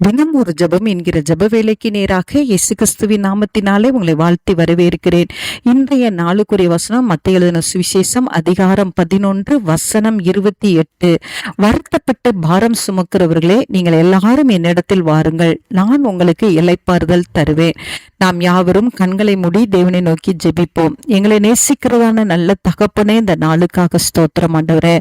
தினம் ஒரு ஜெபம் என்கிற ஜப வேலைக்கு நேராக இயேசு கிறிஸ்துவின் நாமத்தினாலே உங்களை வாழ்த்தி வரவேற்கிறேன். இன்றைய நாளுக்குரிய வசனம் மத்திய எழுதின சுவிசேஷம் அதிகாரம் பதினொன்று வசனம் இருபத்தி எட்டு. வருத்தப்பட்டு பாரம் சுமக்கிறவர்களே நீங்கள் எல்லாரும் என்னிடத்தில் வாருங்கள். நான் உங்களுக்கு இலைப்பாறுதல் தருவேன். நாம் யாவரும் கண்களை மூடி தேவனை நோக்கி ஜெபிப்போம். எங்களை நேசிக்கிறதான நல்ல தகப்பனே இந்த நாளுக்காக ஸ்தோத்திரம் ஆண்டவரே.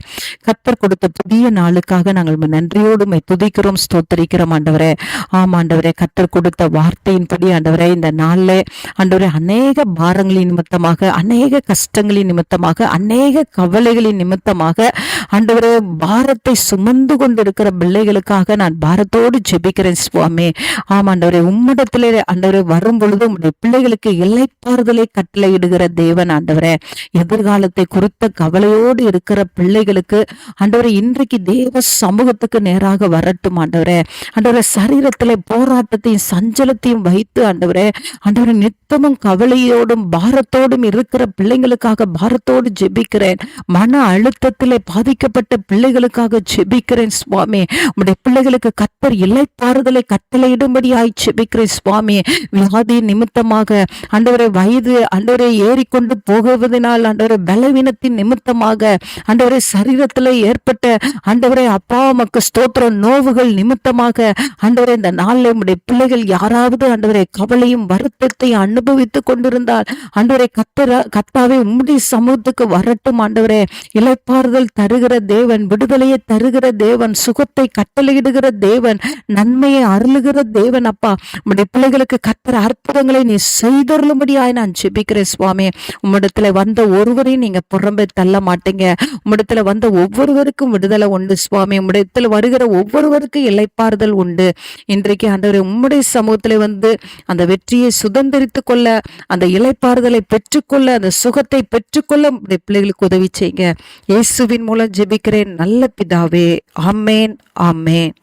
கத்தர் கொடுத்த புதிய நாளுக்காக நாங்கள் நன்றியோடு துதிக்கிறோம் ஸ்தோத்தரிக்கிறோம் ஆண்டவரே. ஆம் ஆண்டவரே கத்தர் கொடுத்த வார்த்தையின்படி ஆண்டவரே இந்த நாளில் ஆண்டவரே அநேக பாரங்களின் நிமித்தமாக அநேக கஷ்டங்களின் நிமித்தமாக அநேக கவலைகளின் நிமித்தமாக ஆண்டவரே பாரத்தை சுமந்து கொண்டிருக்கிற பிள்ளைகளுக்காக நான் பாரத்தோடு ஜெபிக்கிறேன் சுவாமி. ஆமா ஆண்டவரே உம்மிடத்திலே ஆண்டவரே வரும் பொழுது உம்முடைய பிள்ளைகளுக்கு இலைப்பாறுதலை கட்டளையிடுகிற தேவன் ஆண்டவரே. எதிர்காலத்தை குறித்த கவலையோடு இருக்கிற பிள்ளைகளுக்கு ஆண்டவரே இன்றைக்கு தேவ சமூகத்துக்கு நேராக வரட்டும் ஆண்டவரே. ஆண்டவரே சரீரத்திலே போராட்டத்தையும் சஞ்சலத்தையும் வைத்து ஆண்டவரே ஆண்டவரே நித்தமும் கவலையோடும் பாரத்தோடும் இருக்கிற பிள்ளைங்களுக்காக பாரத்தோடு ஜெபிக்கிறேன். மன அழுத்தத்திலே பாதிக்கப்பட்ட பிள்ளைகளுக்காக ஜெபிக்கிறேன் சுவாமி. உடைய பிள்ளைகளுக்கு கத்தர் இலைப்பாறுதலை கட்டளையிடும்படியாய் ஜெபிக்கிறேன் சுவாமி. வியாதி நிமித்தமாக அண்டவரை வயது அண்டவரை ஏறிக்கொண்டு போகுவதனால் அண்டவரை பலவீனத்தின் நிமித்தமாக அண்டவரை சரீரத்தில் ஏற்பட்ட அண்டவரை அப்பா மக்கு ஸ்தோத்திர நோவுகள் நிமித்தமாக அண்டவரை இந்த நாளில் உடைய பிள்ளைகள் யாராவது அண்டவரை கவலையும் வருத்தத்தை அனுபவித்துக் கொண்டிருந்தால் அண்டவரை கத்தர கத்தாவே உம்முடைய சமூகத்துக்கு வரட்டும் ஆண்டவரே. இலைப்பாறுதல் தருகிற தேவன் விடுதலையை தருகிற தேவன் சுகத்தை கட்டளையிடுகிற தேவன் நன்மையை அருளுகிற தேவன் அப்பா. உம்முடைய பிள்ளைகளுக்கு கத்துற அற்புதங்களை நீ செய்தருளும்படியாய் நான் ஜெபிக்கிறேன் சுவாமி. உம்மிடத்துல வந்த ஒருவரையும் நீங்க புறம்பே தள்ள மாட்டீங்க. உம்மிடத்துல வந்த ஒவ்வொருவருக்கும் விடுதலை உண்டு சுவாமி. உம்மிடத்துல வருகிற ஒவ்வொருவருக்கும் இலைப்பாறுதல் உண்டு. இன்றைக்கு ஆண்டவரே உம்முடைய சமூகத்துல வந்து அந்த வெற்றியை சுதந்திரித்து கொள்ள அந்த இலைப்பாறுதலை பெற்றுக்கொள்ள அந்த சுகத்தை பெற்றுக்கொள்ள பிள்ளைகளுக்கு உதவி செய்யுங்க. இயேசுவின் மூலம் ஜெபிக்கிறேன். நல்ல பிதாவே ஆமேன் ஆமேன்.